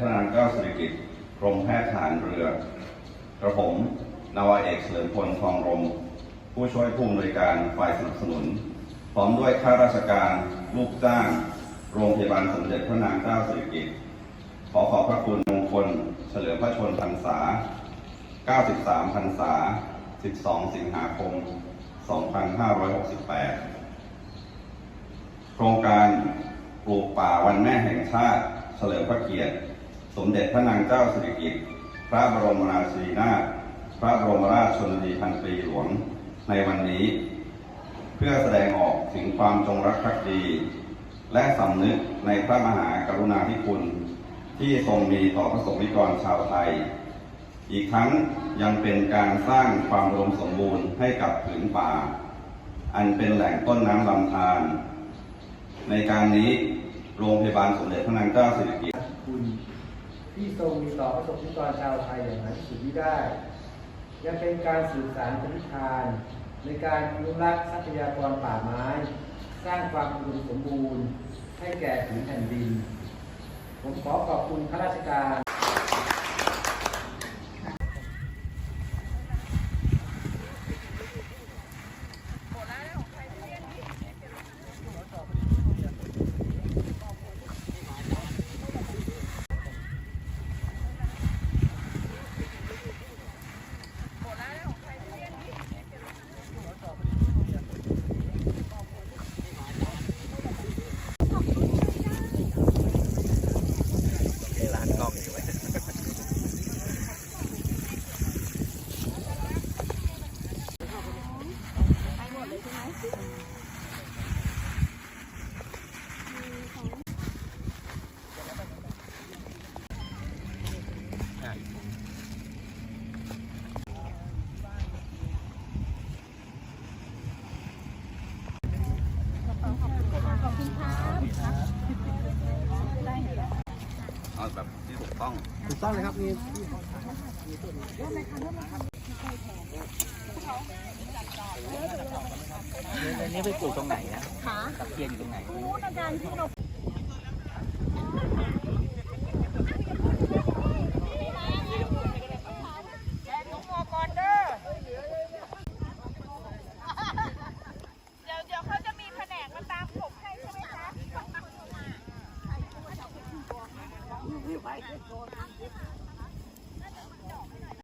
พระนางเจ้าสิริกิติ์กรมแพทย์ทหารเรือกระผมนาวาเอกเฉลิมพลทองรม ผู้ช่วยผู้อำนวยการฝ่ายสนับสนุน พร้อมด้วยข้าราชการลูกจ้าง โรงพยาบาลสมเด็จพระนางเจ้าสิริกิติ์ขอขอบพระคุณมงคล เฉลิมพระชนพรรษา 93 พรรษา 12 สิงหาคม 2568 โครงการปลูกป่าวันแม่แห่งชาติ เฉลิมพระเกียรติ สมเด็จพระนางเจ้าสิริกิติ์พระบรมราชินีนาถพระบรมราชชนนีพันปีหลวงในวันนี้ เพื่อแสดงออกถึงความจงรักภักดี และสำนึกในพระมหากรุณาธิคุณ ที่ทรงมีต่อพระสงฆ์นิกรชาวไทย อีกทั้งยังเป็นการสร้างความอุดมสมบูรณ์ให้กับผืนป่า อันเป็นแหล่งต้นน้ำลำธารในการนี้โรงพยาบาลสมเด็จพระนางเจ้าสิริกิติ์ ที่ทรงมีต่อประสบนิกรชาวไทยอย่างหาที่สุดมิได้ ยังเป็นการสื่อสารปณิธาน ในการอนุรักษ์ทรัพยากรป่าไม้ สร้างความอุดมสมบูรณ์ ให้แก่ผืนแผ่นดิน ผมขอขอบคุณข้าราชการานกล้องอยู่ไว้ เอาแบบที่ถูก ต้องถูกต้องเลยครับนี่อันนี้ไปปลูกตรงไหนนะขาตะเคียนอยู่ตรงไหนพูดอาจารย์ที่เรา weiter.